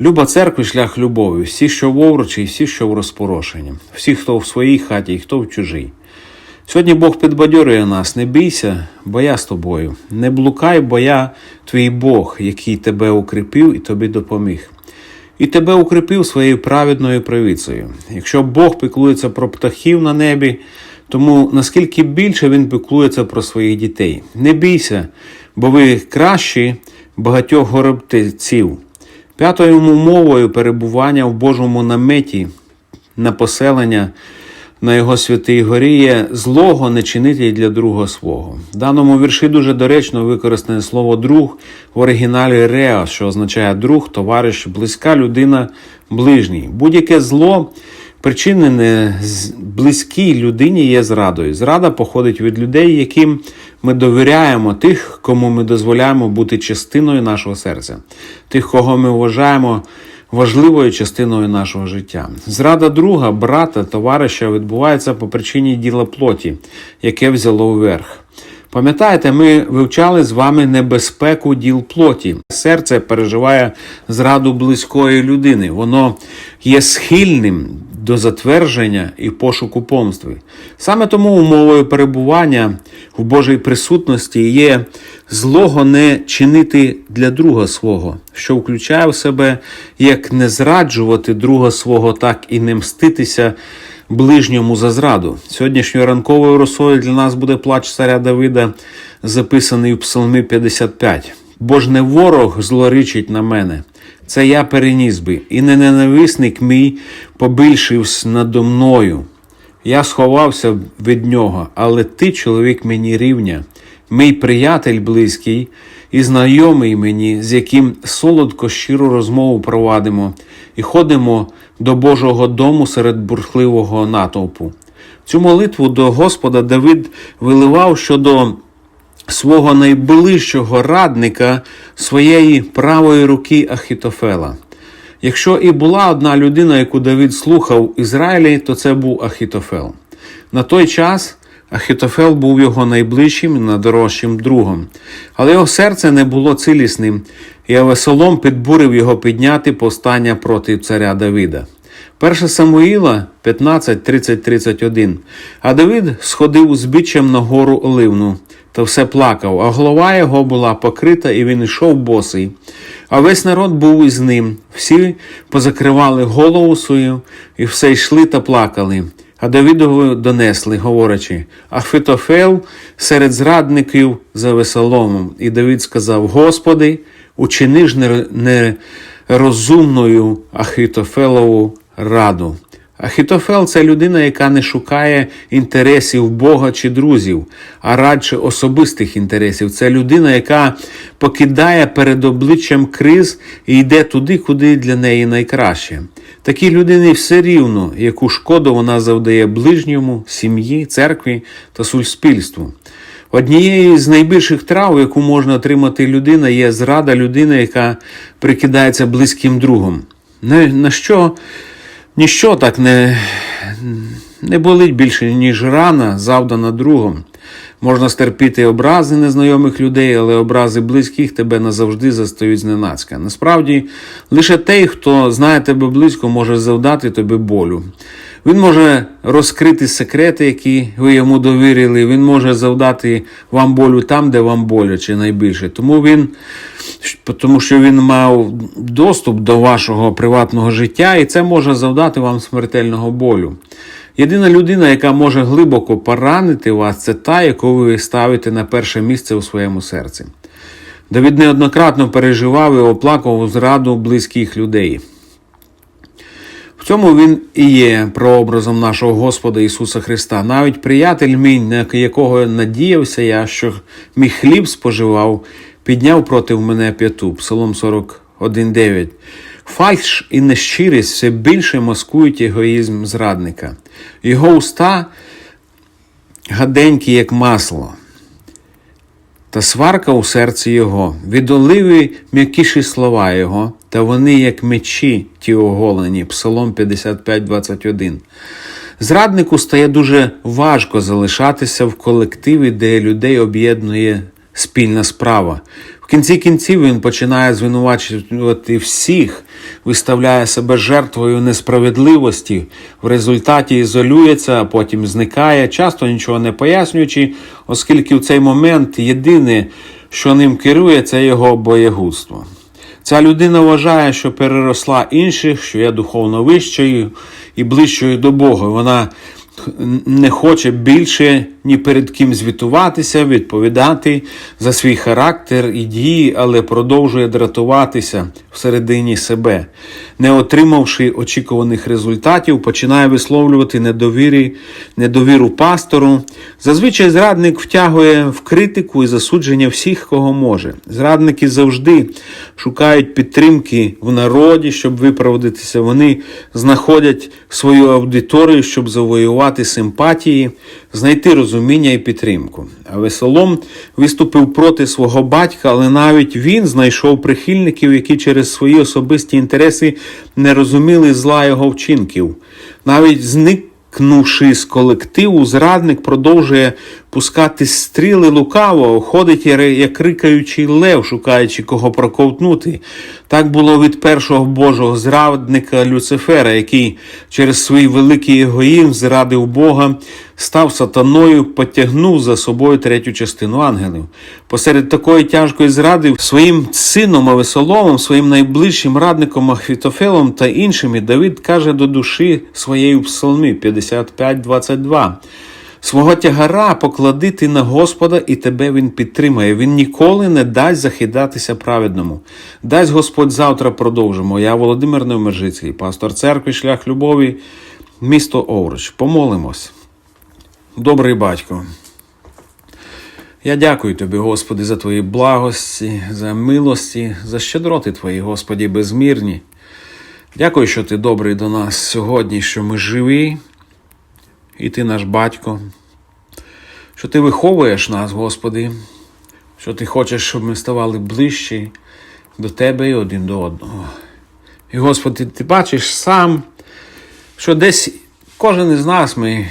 Люба церкви шлях любові, всі, що в овручі, і всі, що в розпорошенні, всі, хто в своїй хаті, і хто в чужій. Сьогодні Бог підбадьорює нас: не бійся, бо я з тобою. Не блукай, бо я твій Бог, який тебе укріпив і тобі допоміг. І тебе укріпив своєю праведною правицею. Якщо Бог піклується про птахів на небі, тому наскільки більше Він піклується про своїх дітей. Не бійся, бо ви кращі багатьох горобців. П'ятою умовою перебування в Божому наметі на поселення на його святій горі є злого не чинити для друга свого. В даному вірші дуже доречно використане слово друг в оригіналі реа, що означає друг, товариш, близька людина, ближній. Будь-яке зло причинене близькій людині є зрадою. Зрада походить від людей, яким ми довіряємо, тих, кому ми дозволяємо бути частиною нашого серця, тих, кого ми вважаємо важливою частиною нашого життя. Зрада друга, брата, товариша відбувається по причині діла плоті, яке взяло вверх. Пам'ятаєте, ми вивчали з вами небезпеку діл плоті. Серце переживає зраду близької людини. Воно є схильним до затвердження і пошуку помстви. Саме тому умовою перебування в Божій присутності є злого не чинити для друга свого, що включає в себе як не зраджувати друга свого, так і не мститися ближньому за зраду. Сьогоднішньою ранковою росою для нас буде плач царя Давида, записаний в Псалмі 55. Бо ж не ворог злоричить на мене, це я переніс би, і не ненависник мій побільшився надо мною. Я сховався від нього, але ти, чоловік мені рівня, мій приятель близький і знайомий мені, з яким солодко щиру розмову провадимо, і ходимо до Божого дому серед бурхливого натовпу. Цю молитву до Господа Давид виливав щодо свого найближчого радника своєї правої руки Ахітофела. Якщо і була одна людина, яку Давид слухав в Ізраїлі, то це був Ахітофел. На той час Ахітофел був його найближчим і найдорожчим другом, але його серце не було цілісним, і Авесолом підбурив його підняти повстання проти царя Давида. 1 Самуїла 15, 30, 31. А Давид сходив узбіччям на гору Оливну та все плакав, а голова його була покрита, і він йшов босий. А весь народ був із ним. Всі позакривали голову свою, і все йшли та плакали. А Давидову донесли, говорячи, Ахфитофел серед зрадників за Весоломом. І Давид сказав: Господи, учини ж нерозумною Ахитофелову раду. Ахітофел це людина, яка не шукає інтересів Бога чи друзів, а радше особистих інтересів. Це людина, яка покидає перед обличчям криз і йде туди, куди для неї найкраще. Такій людині все рівно, яку шкоду вона завдає ближньому, сім'ї, церкві та суспільству. Однією з найбільших трав, яку можна отримати людина, є зрада людини, яка прикидається близьким другом. На, що ніщо так не, не болить більше, ніж рана, завдана другом. Можна стерпіти образи незнайомих людей, але образи близьких тебе назавжди застають зненацька. Насправді, лише той, хто знає тебе близько, може завдати тобі болю. Він може розкрити секрети, які ви йому довірили. Він може завдати вам болю там, де вам боляче найбільше. Тому він, тому що він мав доступ до вашого приватного життя, і це може завдати вам смертельного болю. Єдина людина, яка може глибоко поранити вас, це та, яку ви ставите на перше місце у своєму серці. Давид неоднократно переживав і оплакував зраду близьких людей. В цьому він і є прообразом нашого Господа Ісуса Христа. Навіть приятель мій, на якого надіявся я, що мій хліб споживав, підняв проти мене п'яту. Псалом 41.9. Фальш і нещирість все більше маскують егоїзм зрадника. Його уста гаденькі, як масло, та сварка у серці його, від оливи м'якіші слова його, та вони, як мечі, ті оголені. Псалом 55, 21. Зраднику стає дуже важко залишатися в колективі, де людей об'єднує спільна справа. В кінці кінців він починає звинувачувати всіх виставляє себе жертвою несправедливості, в результаті ізолюється, а потім зникає, часто нічого не пояснюючи, оскільки в цей момент єдине, що ним керує, це його боєгудство. Ця людина вважає, що переросла інших, що є духовно вищою і ближчою до Бога. Вона не хоче більше ні перед ким звітуватися, відповідати за свій характер і дії, але продовжує дратуватися всередині себе. Не отримавши очікуваних результатів, починає висловлювати недовірі, недовіру пастору. Зазвичай зрадник втягує в критику і засудження всіх, кого може. Зрадники завжди шукають підтримки в народі, щоб виправдатися. Вони знаходять свою аудиторію, щоб завоювати симпатії, знайти розуміння і підтримку. А Весолом виступив проти свого батька, але навіть він знайшов прихильників, які через свої особисті інтереси не розуміли зла його вчинків. Навіть зникнувши з колективу, зрадник продовжує пускати стріли лукаво, ходить як рикаючий лев, шукаючи кого проковтнути. Так було від першого Божого зрадника Люцифера, який через свій великий егоїзм зрадив Бога, став сатаною, потягнув за собою третю частину ангелів. Посеред такої тяжкої зради своїм сином Авесоломом, своїм найближчим радником Ахвітофелом та іншими Давид каже до душі своєї в псалмі 55.22. Свого тягара поклади ти на Господа, і тебе Він підтримає. Він ніколи не дасть захидатися праведному. Дасть Господь завтра продовжимо. Я Володимир Невмержицький, пастор церкви, шлях любові, місто Овруч. Помолимось. Добрий батько. Я дякую тобі, Господи, за твої благості, за милості, за щедроти Твої, Господі, безмірні. Дякую, що ти добрий до нас сьогодні, що ми живі і ти наш батько, що ти виховуєш нас, Господи, що ти хочеш, щоб ми ставали ближчі до Тебе і один до одного. І, Господи, ти бачиш сам, що десь кожен із нас ми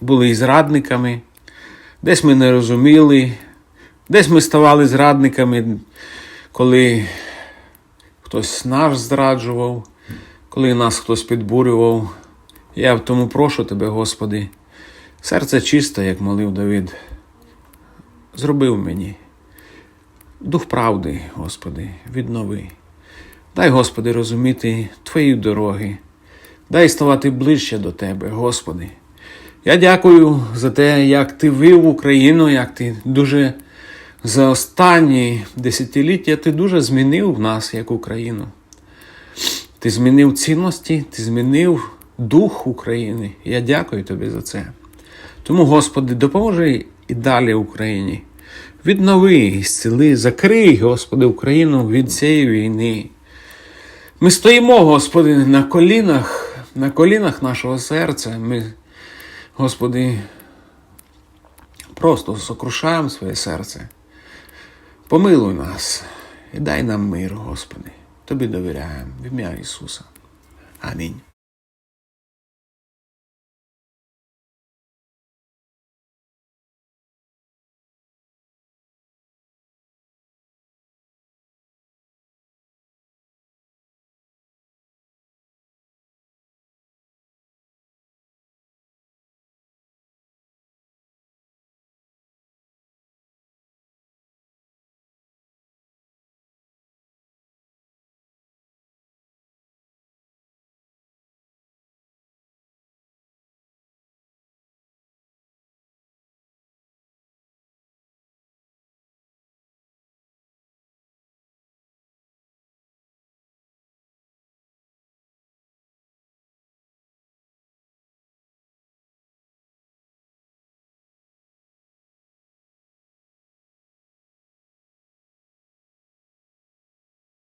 були зрадниками, десь ми не розуміли, десь ми ставали зрадниками, коли хтось наш зраджував, коли нас хтось підбурював. Я тому прошу тебе, Господи, серце чисте, як молив Давид, зробив мені. Дух правди, Господи, віднови. Дай, Господи, розуміти Твої дороги, дай ставати ближче до Тебе, Господи. Я дякую за те, як Ти вив Україну, як Ти дуже за останні десятиліття ти дуже змінив нас як Україну. Ти змінив цінності, ти змінив дух України. Я дякую тобі за це. Тому, Господи, допоможи і далі Україні. Віднови, зціли, закрий, Господи, Україну від цієї війни. Ми стоїмо, Господи, на колінах, на колінах нашого серця. Ми, Господи, просто сокрушаємо своє серце. Помилуй нас і дай нам мир, Господи. Тобі довіряємо в ім'я Ісуса. Амінь.